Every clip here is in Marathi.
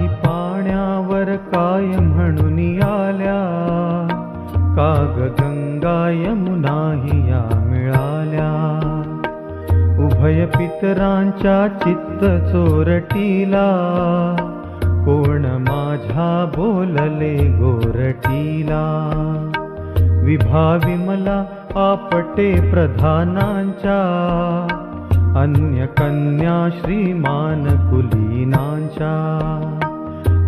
आई पाण्यावर काय म्हणून आल्या. काग गंगा या मिळाल्या. उभय पितरांच्या चित्त चोरटीला. कोण माझ्या बोलले गोरटीला. विभा विमला आपटे प्रधानांच्या. अन्य कन्या कुलीनांच्या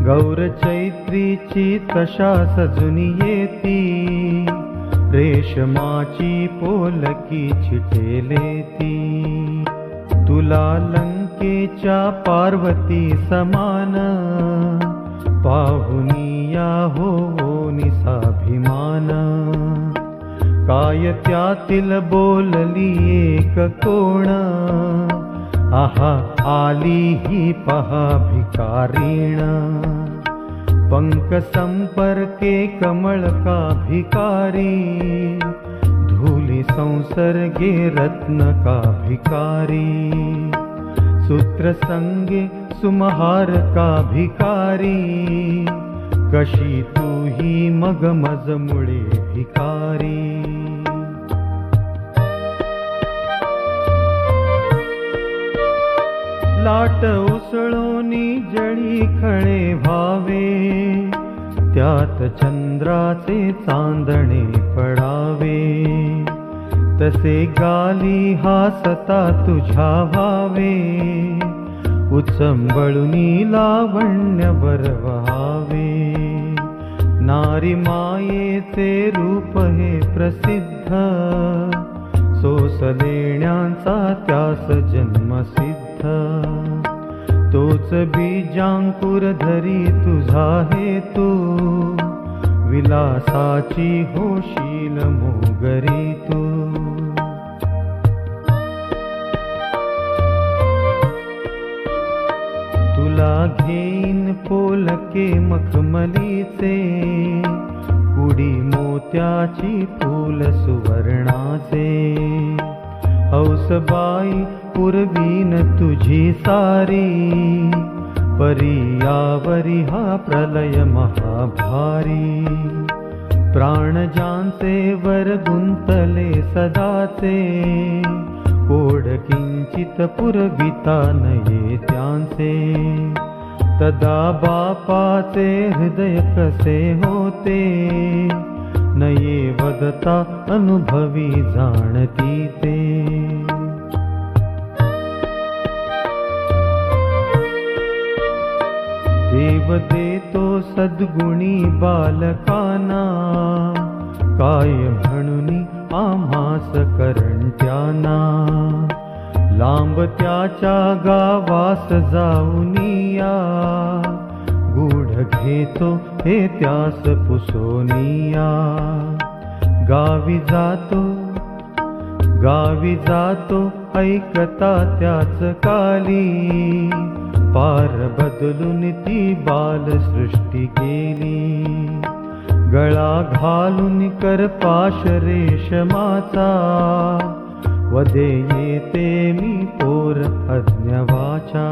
गौर चैत्रीची तशा सजुनी येती. रेशमाची पोलकी छिटेलेती तुला लंकेच्या पार्वती समान. पाहुनिया हो निसाभिमान काय त्यातील बोलली एक कोण? आहा आली ही पहा भिकारीण. पंक संपर्के कमळ का भिकारी धूली संसर्गे रत्न का भिकारी सूत्र संगे सुमहार का भिकारी कशी तू ही मग मज मुळे भिकारी वाट उसळोनी जळी खळे व्हावे. त्यात चंद्राचे चांदणे पडावे. तसे गाली हासता तुझ्या व्हावे. उचंबळुनी लावण्य वहावे नारी मायेचे रूप हे प्रसिद्ध. सोसलेण्याचा त्यास जन्मसिद्ध तोच बीजांकुर धरी तुझा हे तू विलासाची होशील मोगरी तू. तुला घेईन पोलके मखमलीचे. कुडी मोत्याची फूल सुवर्णाचे. हौसबाई पुरवीन तुझी सारी परियावरी हा प्रलय महाभारी. प्राणजांचे वर गुंतले सदाचे कोड किंचित पुरविता नये त्यांचे. तदा बापाचे हृदय कसे होते नये वदता अनुभवी जाणती ते. देव देतो सद्गुणी बालकाना. काय म्हणून आम्हास करंट्याना लांब त्याच्या गावास जाऊनिया गूढ घेतो हे त्यास पुसोनिया गावी जातो गावी जातो ऐकता त्याच काली. पार बदलून ती बाल सृष्टी केली. गळा घालून कर पाश रेशमाचा. वदे येते मी पोर अज्ञवाचा.